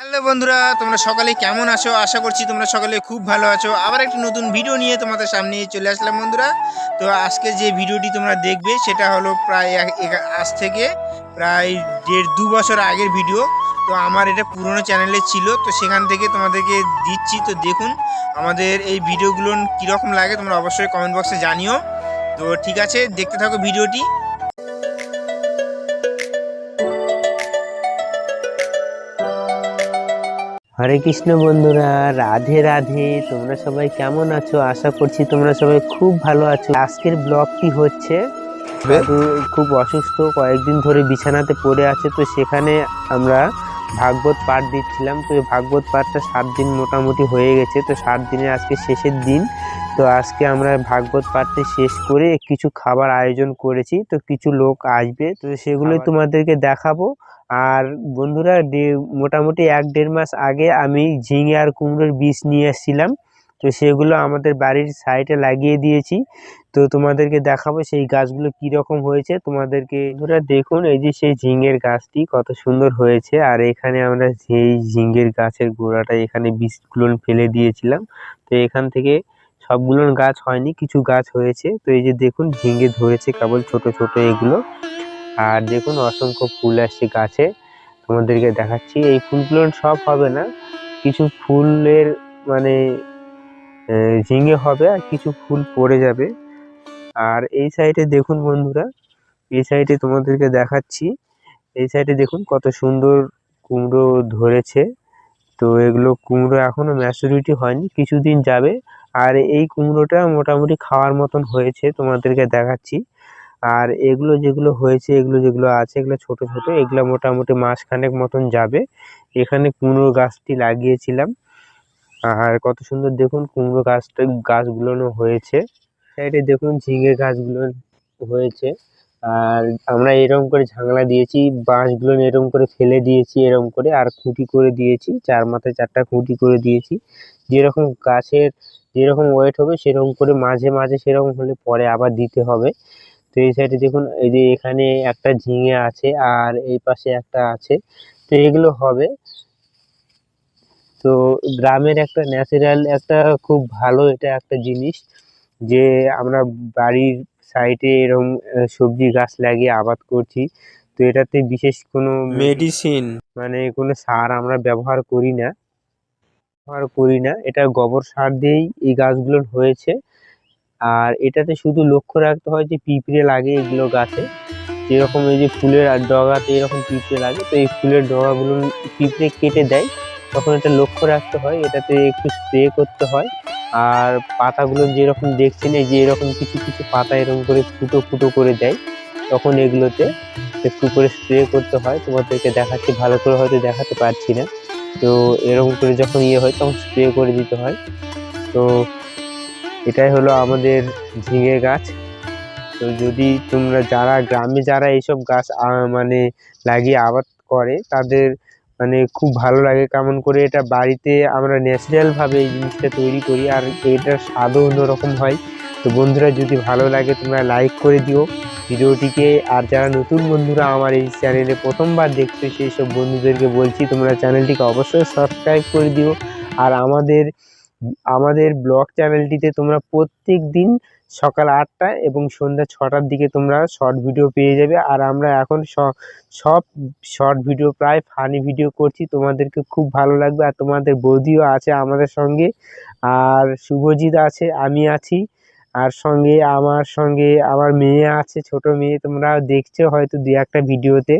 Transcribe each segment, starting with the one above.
Hello বন্ধুরা, তোমরা সকালে কেমন আছো? আশা করছি তোমরা সকালে খুব ভালো আছো। আবার একটি নতুন ভিডিও নিয়ে তোমাদের সামনে চলে আসলাম বন্ধুরা। তো আজকে যে ভিডিওটি তোমরা দেখবে, সেটা হলো প্রায় আজ থেকে প্রায় দেড় দু বছর আগের ভিডিও তো আমার এটা পুরনো চ্যানেলে ছিল, তো সেখান থেকে তোমাদেরকে দিচ্ছি। তো দেখুন, আমাদের এই ভিডিওগুলো কীরকম লাগে, তোমরা অবশ্যই কমেন্ট বক্সে জানিও। তো ঠিক আছে, দেখতে থাকো ভিডিওটি হরে কৃষ্ণ বন্ধুরা রাধে রাধে। তোমরা সবাই কেমন আছো? আশা করছি তোমরা সবাই খুব ভালো আছো। আজকের ব্লগটি হচ্ছে খুব অসুস্থ কয়েকদিন ধরে বিছানাতে পড়ে আছে তো সেখানে আমরা ভাগবত পাঠ দিচ্ছিলাম। তো এই ভাগবত পাঠটা সাত দিন মোটামুটি হয়ে গেছে তো সাত দিনের আজকে শেষের দিন। তো আজকে আমরা ভাগবত পাঠটি শেষ করে কিছু খাবার আয়োজন করেছি তো কিছু লোক আসবে তো সেগুলো খাবার- তোমাদেরকে দেখাবো। আর বন্ধুরা মোটামুটি এক দেড় মাস আগে আমি ঝিঙে আর কুমড়োর বীজ নিয়ে এসেছিলাম। তো সেগুলো আমাদের বাড়ির সাইডে লাগিয়ে দিয়েছি। তো তোমাদেরকে দেখাবো সেই গাছগুলো কি রকম হয়েছে। তোমাদেরকে বন্ধুরা দেখুন, এই যে সেই ঝিঙের গাছটি কত সুন্দর হয়েছে। আর এখানে আমরা সেই ঝিঙের গাছের গোড়াটা এখানে বীজগুলো ফেলে দিয়েছিলাম। তো এখান থেকে সবগুলো গাছ হয়নি, কিছু গাছ হয়েছে। তো এই যে দেখুন, ঝিঙে ধরেছে কেবল ছোট ছোট এগুলো। আর দেখুন অসংখ্য ফুল আসছে গাছে। তোমাদেরকে দেখাচ্ছি, এই ফুলগুলো সব হবে না, কিছু ফুলের মানে ঝিঙে হবে আর কিছু ফুল পড়ে যাবে। আর এই সাইডে দেখুন বন্ধুরা, এই সাইডে তোমাদেরকে দেখাচ্ছি, এই সাইডে দেখুন কত সুন্দর কুমড়ো ধরেছে। তো এগুলো কুমড়ো এখনও ম্যাচুরিটি হয়নি, কিছুদিন যাবে। আর এই কুমড়োটা মোটামুটি খাওয়ার মতন হয়েছে, তোমাদেরকে দেখাচ্ছি। আর এগুলো যেগুলো হয়েছে, এগুলো যেগুলো আছে, এগুলো ছোট ছোট, এগুলো মোটামুটি মাসখানেক মতন যাবে। এখানে কুমড়ো গাছটি লাগিয়েছিলাম। আর কত সুন্দর দেখুন কুমড়ো গাছটা গাছগুলো হয়েছে। সাইডে দেখুন ঝিঙে গাছগুলো হয়েছে। আর আমরা এরকম করে ঝাংলা দিয়েছি, বাঁশগুলো এরকম করে ফেলে দিয়েছি, এরকম করে, আর খুঁটি করে দিয়েছি, চার মাথায় চারটা খুঁটি করে দিয়েছি। যেরকম গাছের, যেরকম ওয়েট হবে, সেরকম করে মাঝে মাঝে সেরকম হলে পরে আবার দিতে হবে। তো এই সাইডে দেখুন এই যে এখানে একটা ঝিঙে আছে আর এই পাশে একটা আছে। তো এগুলো হবে। তো গ্রামের একটা ন্যাচারাল একটা খুব ভালো এটা একটা জিনিস যে আমরা বাড়ির সাইডে এরকম সবজি গাছ লাগিয়ে আবাদ করছি। তো এটাতে বিশেষ কোনো মেডিসিন। মানে কোনো সার আমরা ব্যবহার করি না। ব্যবহার করি না। এটা গোবর সার দিয়েই এই গাছগুলো হয়েছে। আর এটাতে শুধু লক্ষ্য রাখতে হয় যে পিঁপড়ে লাগে এগুলো গাছে। যেরকম এই যে ফুলের আর ডগাতে এরকম পিঁপড়ে লাগে, তো এই ফুলের ডগাগুলো পিঁপড়ে কেটে দেয়। তখন এটা লক্ষ্য রাখতে হয়, এটাতে একটু স্প্রে করতে হয়। আর পাতাগুলো যেরকম দেখছেন, এই যে এরকম কিছু কিছু পাতা এরকম করে ফুটো ফুটো করে দেয়, তখন এগুলোতে একটু করে স্প্রে করতে হয়। তোমাদেরকে দেখাচ্ছি, ভালো করে হয়তো দেখাতে পারছি না। তো এরকম করে যখন ইয়ে হয়, তখন স্প্রে করে দিতে হয়। তো এটাই হলো আমাদের ঝিঙে গাছ। তো যদি তোমরা যারা গ্রামে যারা এইসব গাছ মানে লাগিয়ে আবাদ করে, তাদের মানে খুব ভালো লাগে। কেমন করে এটা বাড়িতে আমরা ন্যাচারালভাবে এই জিনিসটা তৈরি করি আর এটার স্বাদও অন্যরকম হয়। তো বন্ধুরা, যদি ভালো লাগে তোমরা লাইক করে দিও ভিডিওটিকে। আর যারা নতুন বন্ধুরা আমার এই চ্যানেলে প্রথমবার দেখছ, সেই সব বন্ধুদেরকে বলছি, তোমরা চ্যানেলটিকে অবশ্যই সাবস্ক্রাইব করে দিও। আর আমাদের আমাদের ব্লগ চ্যানেলটিতে তোমরা প্রত্যেক দিন সকাল আটটা এবং সন্ধ্যা ছটার দিকে তোমরা শর্ট ভিডিও পেয়ে যাবে। আর আমরা এখন সব শর্ট ভিডিও প্রায় ফানি ভিডিও করছি। তোমাদেরকে খুব ভালো লাগবে আর তোমাদের বৌদিও আছে আমাদের সঙ্গে। আর শুভজিৎ আছে, আমি আছি। আর সঙ্গে আমার সঙ্গে আমার মেয়ে আছে, ছোট মেয়ে। তোমরা দেখছ হয়তো দু একটা ভিডিওতে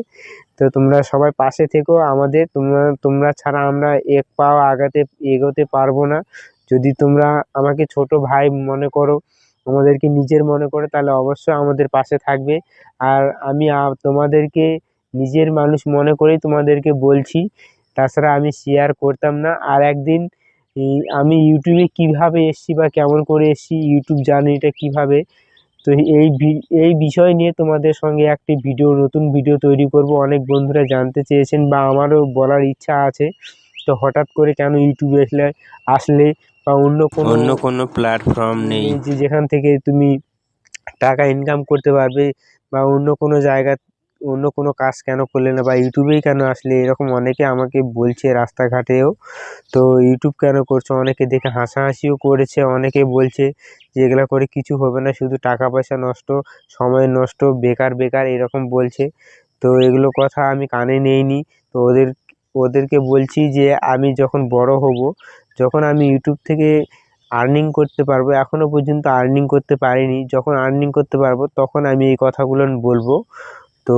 তো তোমরা সবাই পাশে থেকো আমাদের। তোমরা তোমরা ছাড়া আমরা এক পাও আগাতে, এগোতে পারব না। যদি তোমরা আমাকে ছোট ভাই মনে করো, আমাদেরকে নিজের মনে করে, তাহলে অবশ্যই আমাদের পাশে থাকবে। আর আমি তোমাদেরকে নিজের মানুষ মনে করেই তোমাদেরকে বলছি, তাছাড়া আমি শেয়ার করতাম না। আর একদিন আমি ইউটিউবে কীভাবে এসেছি বা কেমন করে এসেছি, ইউটিউব জার্নিটা কীভাবে, তো এই এই বিষয় নিয়ে তোমাদের সঙ্গে একটি ভিডিও, নতুন ভিডিও তৈরি করব। অনেক বন্ধুরা জানতে চেয়েছেন বা আমারও বলার ইচ্ছা আছে। তো হঠাৎ করে কেন ইউটিউবে আসলে আসলে বা অন্য কোনো অন্য কোনো প্ল্যাটফর্ম নেই। যে যেখান থেকে তুমি টাকা ইনকাম করতে পারবে বা অন্য কোনো জায়গা অন্য কোনো কাজ কেন করলে না বা ইউটিউবেই কেন আসলে? এরকম অনেকে আমাকে বলছে রাস্তাঘাটেও। তো ইউটিউব কেন করছ? অনেকে দেখে হাসাহাসিও করেছে অনেকে বলছে যে এগুলো করে কিছু হবে না শুধু টাকা পয়সা নষ্ট সময় নষ্ট বেকার বেকার এরকম বলছে। তো এগুলো কথা আমি কানে নেইনি। তো ওদের ওদেরকে বলছি যে আমি যখন বড় হব যখন আমি ইউটিউব থেকে আর্নিং করতে পারব এখনও পর্যন্ত আর্নিং করতে পারিনি যখন আর্নিং করতে পারব তখন আমি এই কথাগুলো বলব। তো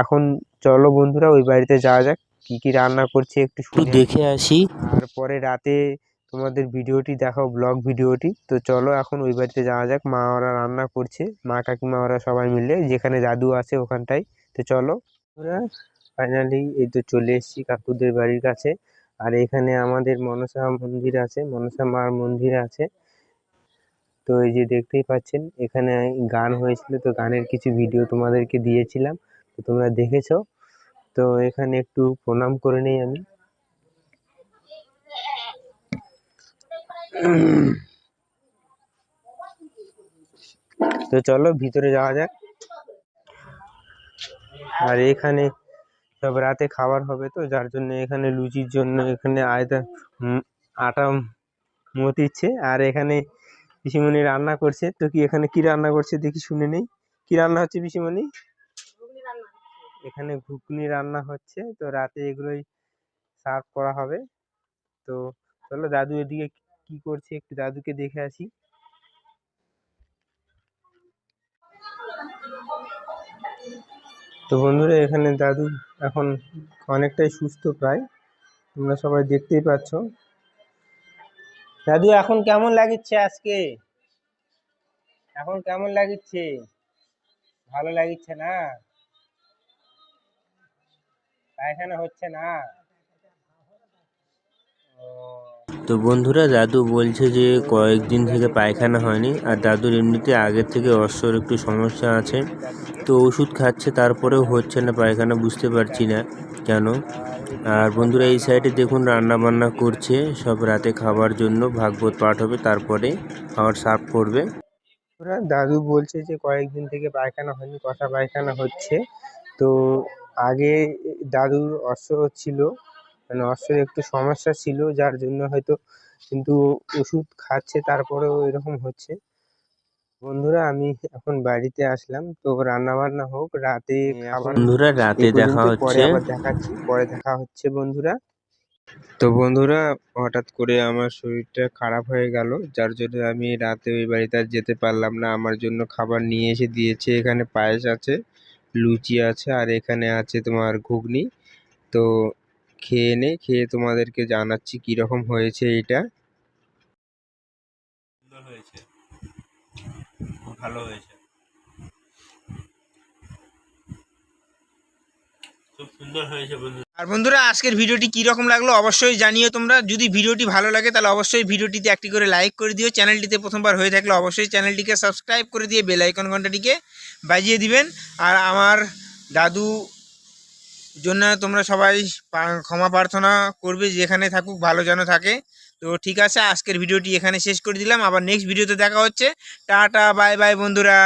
এখন চলো বন্ধুরা ওই বাড়িতে যাওয়া যাক কী কী রান্না করছে একটু শুনে দেখে আসি। আর পরে রাতে তোমাদের ভিডিওটি দেখাও ব্লগ ভিডিওটি। তো চলো এখন ওই বাড়িতে যাওয়া যাক মা ওরা রান্না করছে মা কাকিমা ওরা সবাই মিলে যেখানে দাদু আছে ওখানটায়। তো চলো ওরা ফাইনালি এই তো চলে এসেছি কাকুদের বাড়ির কাছে। আর এখানে আমাদের মনসা মন্দির আছে, মনসা মার মন্দির আছে। তো এই যে দেখতেই পাচ্ছেন, এখানে গান হয়েছিল, তো গানের কিছু ভিডিও তোমাদেরকে দিয়েছিলাম, তো তোমরা দেখেছ। তো এখানে একটু প্রণাম করে নেই আমি। তো চলো ভিতরে যাওয়া যাক। আর এখানে সব রাতে খাবার হবে তো যার জন্য এখানে লুচির জন্য এখানে আয়তা আটা মতিচ্ছে। আর এখানে পিসিমণি রান্না করছে। তো কি এখানে কি রান্না করছে দেখি শুনে নেই। কি রান্না হচ্ছে পিসিমণি? এখানে ঘুগনি রান্না হচ্ছে। তো রাতে এগুলোই সার্ভ করা হবে। তো চলো দাদু এদিকে কি করছে একটু দাদুকে দেখে আসি। তো বন্ধুরা এখানে দাদু এখন অনেকটাই সুস্থ প্রায়। তোমরা সবাই দেখতেই পাচ্ছ। দাদু, এখন কেমন লাগিচ্ছে আজকে? এখন কেমন লাগিচ্ছে? ভালো লাগিচ্ছে না? পায়খানা হচ্ছে না? তো বন্ধুরা, দাদু বলছে যে কয়েকদিন থেকে পায়খানা হয়নি, আর দাদুর এমনিতে আগের থেকে অশ্বর একটু সমস্যা আছে। তো ওষুধ খাচ্ছে, তারপরেও হচ্ছে না, পায়খানা বুঝতে পারছি না কেন। আর বন্ধুরা, এই সাইডে দেখুন রান্না বান্না করছে, সব রাতে খাবার জন্য ভাগবত পাঠ হবে, তারপরে খাবার সার্ভ করবে ওরা দাদু বলছে যে কয়েকদিন থেকে পায়খানা হয়নি কষা পায়খানা হচ্ছে। তো আগে দাদুর অশ্ব ছিল মানে অশ্বের একটু সমস্যা ছিল যার জন্য হয়তো কিন্তু ওষুধ খাচ্ছে তারপরেও এরকম হচ্ছে। বন্ধুরা আমি এখন বাড়িতে আসলাম তো রান্না বান্না হোক রাতে খাবার বন্ধুরা রাতে দেখা হচ্ছে। আবার দেখাচ্ছি পরে দেখা হচ্ছে বন্ধুরা। তো বন্ধুরা হঠাৎ করে আমার শরীরটা খারাপ হয়ে গেল যার জন্য আমি রাতে ওই বাড়িতে আর যেতে পারলাম না। আমার জন্য খাবার নিয়ে এসে দিয়েছে এখানে পায়েস আছে লুচি আছে আর এখানে আছে তোমার ঘুগনি। তো খেয়ে নে খেয়ে তোমাদেরকে জানাচ্ছি কীরকম হয়েছে এটা। হয়েছে। ভালো হয়েছে। খুব সুন্দর হয়েছে বন্ধু। আর বন্ধুরা আজকের ভিডিওটি কী রকম লাগল অবশ্যই জানিও তোমরা। যদি ভিডিওটি ভালো লাগে তাহলে অবশ্যই ভিডিওটিতে একটি করে লাইক করে দিও। চ্যানেলটিতে প্রথমবার হয়ে থাকলে অবশ্যই চ্যানেলটিকে সাবস্ক্রাইব করে দিয়ে বেল আইকন ঘন্টাটিকে বাজিয়ে দিবেন। আর আমার দাদু জন্য তোমরা সবাই ক্ষমা প্রার্থনা করবে, যেখানে থাকুক, ভালো যেন থাকে। তো ঠিক আছে, আজকের ভিডিওটি এখানে শেষ করে দিলাম। আবার নেক্সট ভিডিওতে দেখা হচ্ছে। টাটা বাই বাই বন্ধুরা।